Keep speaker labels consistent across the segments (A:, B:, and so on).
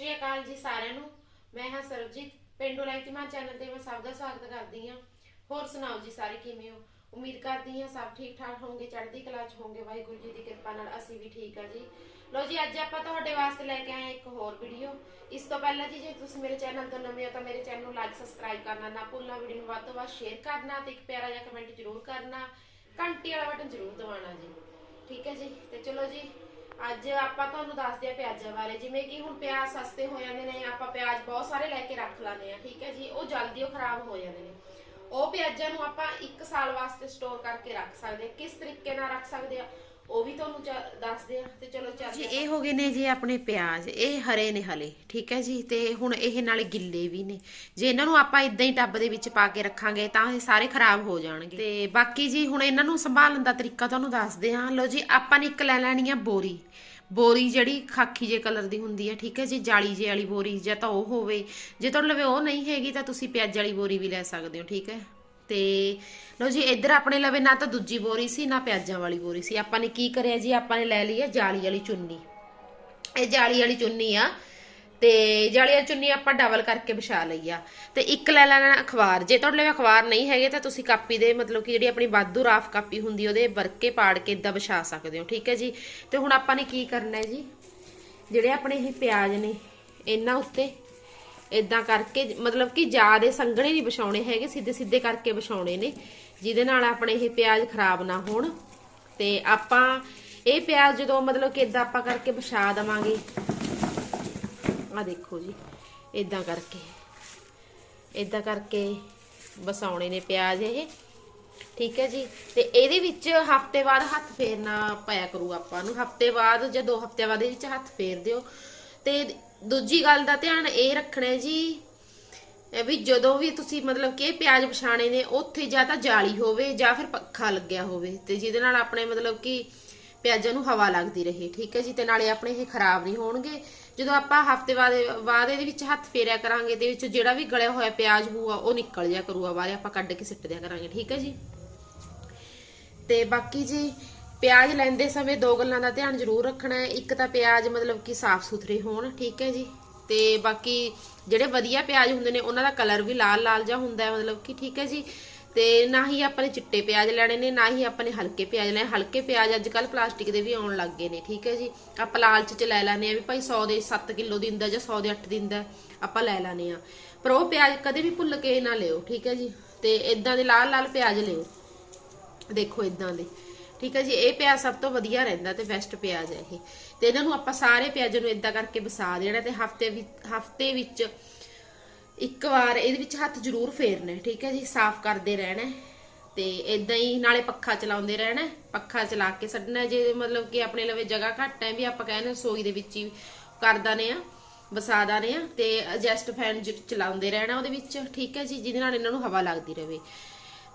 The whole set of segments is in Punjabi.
A: ਸ਼੍ਰੀ ਅਕਾਲ ਜੀ ਸਾਰਿਆਂ ਨੂੰ। ਮੈਂ ਹਾਂ ਸਰਬਜੀਤ, ਪਿੰਡੂ ਲਾਈਟਮਾ ਚੈਨਲ ਤੇ ਮੈਂ ਸਭ ਦਾ ਸਵਾਗਤ ਕਰਦੀ ਹਾਂ। ਹੋਰ ਸੁਣਾਓ ਜੀ ਸਾਰੇ ਕਿਵੇਂ ਹੋ? ਉਮੀਦ ਕਰਦੀ ਹਾਂ ਸਭ ਠੀਕ ਠਾਕ ਹੋਵੋਗੇ ਚੜ੍ਹਦੀ ਕਲਾ 'ਚ ਹੋਵੋਗੇ ਵਾਹਿਗੁਰੂ ਜੀ ਦੀ ਕਿਰਪਾ ਨਾਲ ਅਸੀਂ ਵੀ ਠੀਕ ਆ ਜੀ। ਲੋ ਜੀ, ਅੱਜ ਆਪਾਂ ਤੁਹਾਡੇ ਵਾਸਤੇ ਲੈ ਕੇ ਆਏ ਇੱਕ ਹੋਰ ਵੀਡੀਓ। ਇਸ ਤੋਂ ਪਹਿਲਾਂ ਜੀ, ਜੇ ਤੁਸੀਂ ਮੇਰੇ ਚੈਨਲ ਤੋਂ ਨਵੇਂ ਹੋ ਤਾਂ ਮੇਰੇ ਚੈਨਲ ਨੂੰ ਲਾਈਕ ਸਬਸਕ੍ਰਾਈਬ ਕਰਨਾ ਨਾ ਭੁੱਲਣਾ। ਵੀਡੀਓ ਨੂੰ ਵੱਧ ਤੋਂ ਵੱਧ ਸ਼ੇਅਰ ਕਰਨਾ ਤੇ ਇੱਕ ਪਿਆਰਾ ਜਿਹਾ ਕਮੈਂਟ ਜ਼ਰੂਰ ਕਰਨਾ। ਘੰਟੀ ਵਾਲਾ ਬਟਨ ਜ਼ਰੂਰ ਦਬਾਉਣਾ ਜੀ। ਠੀਕ ਹੈ ਜੀ? ਤੇ ਚਲੋ ਜੀ ਅੱਜ ਆਪਾਂ ਤੁਹਾਨੂੰ ਦੱਸਦੇ ਆ ਪਿਆਜ਼ਾਂ ਬਾਰੇ, ਜਿਵੇਂ ਕਿ ਹੁਣ ਪਿਆਜ਼ ਸਸਤੇ ਹੋ ਜਾਂਦੇ ਨੇ, ਆਪਾਂ ਪਿਆਜ਼ ਬਹੁਤ ਸਾਰੇ ਲੈ ਕੇ ਰੱਖ ਲਾਨੇ ਆ ਠੀਕ ਹੈ ਜੀ, ਉਹ ਜਲਦੀ ਉਹ ਖਰਾਬ ਹੋ ਜਾਂਦੇ ਨੇ। ਉਹ ਪਿਆਜ਼ਾਂ ਨੂੰ ਆਪਾਂ 1 ਸਾਲ ਵਾਸਤੇ ਸਟੋਰ ਕਰਕੇ ਰੱਖ ਸਕਦੇ ਆ ਕਿਸ ਤਰੀਕੇ ਨਾਲ ਰੱਖ ਸਕਦੇ ਆ ਉਹ ਵੀ ਤੁਹਾਨੂੰ ਦੱਸਦੇ ਆ ਤੇ ਚਲੋ
B: ਜੀ
A: ਚੱਲਦੇ
B: ਇਹ ਹੋ ਗਏ ਨੇ ਜੀ ਆਪਣੇ ਪਿਆਜ਼ ਇਹ ਹਰੇ ਨੇ ਹਲੇ ਠੀਕ ਹੈ ਜੀ? ਤੇ ਹੁਣ ਇਹ ਨਾਲੇ ਗਿੱਲੇ ਵੀ ਨੇ। ਜੇ ਇਹਨਾਂ ਨੂੰ ਆਪਾਂ ਇਦਾਂ ਹੀ ਟੱਬ ਦੇ ਵਿੱਚ ਪਾ ਕੇ ਰੱਖਾਂਗੇ ਤਾਂ ਇਹ ਸਾਰੇ ਖਰਾਬ ਹੋ ਜਾਣਗੇ। ਤੇ ਬਾਕੀ ਜੀ ਹੁਣ ਇਹਨਾਂ ਨੂੰ ਸੰਭਾਲਣ ਦਾ ਤਰੀਕਾ ਤੁਹਾਨੂੰ ਦੱਸਦੇ ਹਾਂ। ਲੋ ਜੀ ਆਪਾਂ ਨੇ ਇੱਕ ਲੈ ਲੈਣੀ ਆ ਬੋਰੀ। ਬੋਰੀ ਜਿਹੜੀ ਖਾਕੀ ਜੇ ਕਲਰ ਦੀ ਹੁੰਦੀ ਹੈ ਠੀਕ ਹੈ ਜੀ? ਜਾਲੀ ਜੇ ਵਾਲੀ ਬੋਰੀ ਜਾਂ ਤਾਂ ਉਹ ਹੋਵੇ। ਜੇ ਤੁਹਾਡੇ ਲਵੇ ਉਹ ਨਹੀਂ ਹੈਗੀ ਤਾਂ ਤੁਸੀਂ ਪਿਆਜ਼ ਵਾਲੀ ਬੋਰੀ ਵੀ ਲੈ ਸਕਦੇ ਹੋ ਠੀਕ ਹੈ? ਤੇ ਲੋ ਜੀ, ਇੱਧਰ ਆਪਣੇ ਲਵੇ ਨਾ ਤਾਂ ਦੂਜੀ ਬੋਰੀ ਸੀ, ਨਾ ਪਿਆਜ਼ਾਂ ਵਾਲੀ ਬੋਰੀ ਸੀ। ਆਪਾਂ ਨੇ ਕੀ ਕਰਿਆ ਜੀ? ਆਪਾਂ ਨੇ ਲੈ ਲਈ ਹੈ ਜਾਲੀ ਵਾਲੀ ਚੁੰਨੀ। ਇਹ ਜਾਲੀ ਵਾਲੀ ਚੁੰਨੀ ਆ ਤੇ ਜਾਲੀ ਵਾਲੀ ਚੁੰਨੀ ਆਪਾਂ ਡਬਲ ਕਰਕੇ ਵਿਛਾ ਲਈ ਆ। ਤੇ ਇੱਕ ਲੈ ਲੈਣਾ ਅਖਬਾਰ। ਜੇ ਤੁਹਾਡੇ ਲਈ ਅਖਬਾਰ ਨਹੀਂ ਹੈਗੇ ਤਾਂ ਤੁਸੀਂ ਕਾਪੀ ਦੇ, ਮਤਲਬ ਕਿ ਜਿਹੜੀ ਆਪਣੀ ਵਾਧੂ ਰਾਫ ਕਾਪੀ ਹੁੰਦੀ, ਉਹਦੇ ਵਰਕੇ ਪਾੜ ਕੇ ਇਦਾਂ ਵਿਛਾ ਸਕਦੇ ਹੋ। ਠੀਕ ਹੈ ਜੀ? ਤੇ ਹੁਣ ਆਪਾਂ ਨੇ ਕੀ ਕਰਨਾ ਹੈ ਜੀ? ਜਿਹੜੇ ਆਪਣੇ ਇਹ ਪਿਆਜ਼ ਨੇ, ਇਹਨਾਂ ਉੱਤੇ ਇਦਾਂ ਕਰਕੇ, ਮਤਲਬ ਕਿ ਜਿਆਦੇ ਸੰਘਣੇ ਨਹੀਂ ਵਿਛਾਉਣੇ ਹੈਗੇ, ਸਿੱਧੇ ਸਿੱਧੇ ਕਰਕੇ ਵਿਛਾਉਣੇ ਨੇ। ਜਿਹਦੇ ਨਾਲ ਆਪਣੇ ਇਹ ਪਿਆਜ਼ ਖਰਾਬ ਨਾ ਹੋਣ। ਤੇ ਆਪਾਂ ਇਹ ਪਿਆਜ਼ ਜਦੋਂ ਮਤਲਬ ਕਿ ਇਦਾਂ ਆਪਾਂ ਕਰਕੇ ਵਿਛਾ ਦਵਾਂਗੇ। ਆ ਦੇਖੋ ਜੀ ਇਦਾਂ ਕਰਕੇ। ਇਦਾਂ ਕਰਕੇ ਵਸਾਉਣੇ ਨੇ ਪਿਆਜ਼ ਇਹ। ਠੀਕ ਹੈ ਜੀ? ਤੇ ਇਹਦੇ ਵਿੱਚ ਹਫ਼ਤੇ ਬਾਅਦ ਹੱਥ ਫੇਰਨਾ ਪਿਆ ਕਰੂ ਆਪਾਂ ਨੂੰ। ਹਫ਼ਤੇ ਬਾਅਦ ਜਾਂ ਦੋ ਹਫ਼ਤੇ ਬਾਅਦ ਇਹਦੇ ਵਿੱਚ ਹੱਥ ਫੇਰ ਦਿਓ। ਤੇ ਦੂਜੀ ਗੱਲ ਦਾ ਧਿਆਨ ਇਹ ਰੱਖਣਾ ਜੀ ਵੀ ਜਦੋਂ ਵੀ ਤੁਸੀਂ ਮਤਲਬ ਕਿ ਪਿਆਜ਼ ਪਛਾਣੇ ਨੇ, ਉੱਥੇ ਜਾਂ ਤਾਂ ਜਾਲੀ ਹੋਵੇ ਜਾਂ ਫਿਰ ਪੱਖਾ ਲੱਗਿਆ ਹੋਵੇ ਤੇ ਜਿਹਦੇ ਨਾਲ ਆਪਣੇ ਮਤਲਬ ਕਿ ਪਿਆਜ਼ਾਂ ਨੂੰ ਹਵਾ ਲੱਗਦੀ ਰਹੇ, ਠੀਕ ਹੈ ਜੀ, ਤੇ ਨਾਲੇ ਆਪਣੇ ਇਹ ਖਰਾਬ ਨਹੀਂ ਹੋਣਗੇ। ਜਦੋਂ ਆਪਾਂ ਹਫ਼ਤੇ ਬਾਅਦ ਬਾਅਦ ਇਹਦੇ ਵਿੱਚ ਹੱਥ ਫੇਰਿਆ ਕਰਾਂਗੇ ਤੇ ਵਿੱਚ ਜਿਹੜਾ ਵੀ ਗਲਿਆ ਹੋਇਆ ਪਿਆਜ਼ ਹੋਊਗਾ, ਉਹ ਨਿਕਲ ਜਾ ਕਰੂਗਾ, ਬਾਹਰ ਆਪਾਂ ਕੱਢ ਕੇ ਸਿੱਟ ਦਿਆ ਕਰਾਂਗੇ, ਠੀਕ ਹੈ ਜੀ। ਤੇ ਬਾਕੀ ਜੀ ਪਿਆਜ਼ ਲੈਂਦੇ ਸਮੇਂ ਦੋ ਗੱਲਾਂ ਦਾ ਧਿਆਨ ਜ਼ਰੂਰ ਰੱਖਣਾ ਹੈ। ਇੱਕ ਤਾਂ ਪਿਆਜ਼ ਮਤਲਬ ਕਿ ਸਾਫ਼ ਸੁਥਰੇ ਹੋਣ, ਠੀਕ ਹੈ ਜੀ? ਤੇ ਬਾਕੀ ਜਿਹੜੇ ਵਧੀਆ ਪਿਆਜ਼ ਹੁੰਦੇ ਨੇ, ਉਹਨਾਂ ਦਾ ਕਲਰ ਵੀ ਲਾਲ ਲਾਲ ਜਿਹਾ ਹੁੰਦਾ ਹੈ ਮਤਲਬ ਕਿ, ਠੀਕ ਹੈ ਜੀ? ਤੇ ਨਾ ਹੀ ਆਪਾਂ ਨੇ ਚਿੱਟੇ ਪਿਆਜ਼ ਲੈਣੇ ਨੇ, ਨਾ ਹੀ ਆਪਾਂ ਨੇ ਹਲਕੇ ਪਿਆਜ਼ ਲੈਣੇ। ਹਲਕੇ ਪਿਆਜ਼ ਅੱਜ ਕੱਲ ਪਲਾਸਟਿਕ ਦੇ ਵੀ ਆਉਣ ਲੱਗ ਗਏ ਨੇ, ਠੀਕ ਹੈ ਜੀ? ਆਪਾਂ ਲਾਲਚ ਚ ਲੈ ਲੈਣੇ ਆ ਵੀ ਭਾਈ 100 ਦੇ 7 ਕਿਲੋ ਦਿੰਦਾ ਜਾਂ 100 ਦੇ 8 ਦਿੰਦਾ ਆਪਾਂ ਲੈ ਲੈਣੇ ਆ ਪਰ ਉਹ ਪਿਆਜ਼ ਕਦੇ ਵੀ ਭੁੱਲ ਕੇ ਨਾ ਲਿਓ, ਠੀਕ ਹੈ ਜੀ? ਤੇ ਇਦਾਂ ਦੇ ਲਾਲ ਲਾਲ ਪਿਆਜ਼ ਲਿਓ। ਦੇਖੋ ਇਦਾਂ ਦੇ। ਠੀਕ ਹੈ ਜੀ, ਇਹ ਪਿਆਜ਼ ਸਭ ਤੋਂ ਵਧੀਆ ਰਹਿੰਦਾ ਤੇ ਬੈਸਟ ਪਿਆਜ਼ ਹੈ ਇਹ। ਤੇ ਇਹਨਾਂ ਨੂੰ ਆਪਾਂ ਸਾਰੇ ਪਿਆਜ਼ਾਂ ਨੂੰ ਇਦਾਂ ਕਰਕੇ ਵਸਾ ਦੇਣਾ ਤੇ ਹਫ਼ਤੇ ਹਫ਼ਤੇ ਵਿੱਚ ਇੱਕ ਵਾਰ ਇਹਦੇ ਵਿੱਚ ਹੱਥ ਜ਼ਰੂਰ ਫੇਰਨਾ, ਠੀਕ ਹੈ ਜੀ, ਸਾਫ਼ ਕਰਦੇ ਰਹਿਣਾ। ਤੇ ਇਦਾਂ ਹੀ ਨਾਲੇ ਪੱਖਾ ਚਲਾਉਂਦੇ ਰਹਿਣਾ, ਪੱਖਾ ਚਲਾ ਕੇ ਛੱਡਣਾ ਜੇ ਮਤਲਬ ਕਿ ਆਪਣੇ ਲਵੇ ਜਗ੍ਹਾ ਘੱਟ ਹੈ ਵੀ ਆਪਾਂ ਕਹਿੰਦੇ ਸੋਈ ਦੇ ਵਿੱਚ ਹੀ ਕਰਦਾ ਨੇ ਆ, ਵਸਾ ਦਾਨੇ ਆ, ਤੇ ਐਡਜਸਟ ਫੈਨ ਚਲਾਉਂਦੇ ਰਹਿਣਾ ਉਹਦੇ ਵਿੱਚ, ਠੀਕ ਹੈ ਜੀ, ਜਿਹਦੇ ਨਾਲ ਇਹਨਾਂ ਨੂੰ ਹਵਾ ਲੱਗਦੀ ਰਹੇ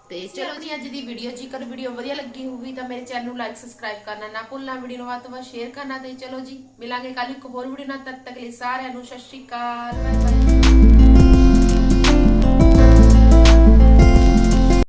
B: ਤੇ ਚਲੋ ਜੀ ਅੱਜ ਦੀ ਵੀਡੀਓ ਜੇਕਰ ਵੀਡੀਓ ਵਧੀਆ ਲੱਗੀ ਹੋਵੇ ਤਾਂ ਮੇਰੇ ਚੈਨਲ ਨੂੰ ਲਾਈਕ ਸਬਸਕ੍ਰਾਈਬ ਕਰਨਾ ਨਾ ਭੁੱਲਣਾ ਵੀਡੀਓ ਨੂੰ ਵੱਧ ਤੋਂ ਵੱਧ ਸ਼ੇਅਰ ਕਰਨਾ ਤੇ ਚਲੋ ਜੀ ਮਿਲਾਂਗੇ ਕੱਲ ਇੱਕ ਹੋਰ ਵੀਡੀਓ ਨਾਲ ਤਦ ਤੱਕ ਲਈ ਸਾਰਿਆਂ ਨੂੰ ਸਤਿ ਸ਼੍ਰੀ ਅਕਾਲ ਬਾਏ ਬਾਏ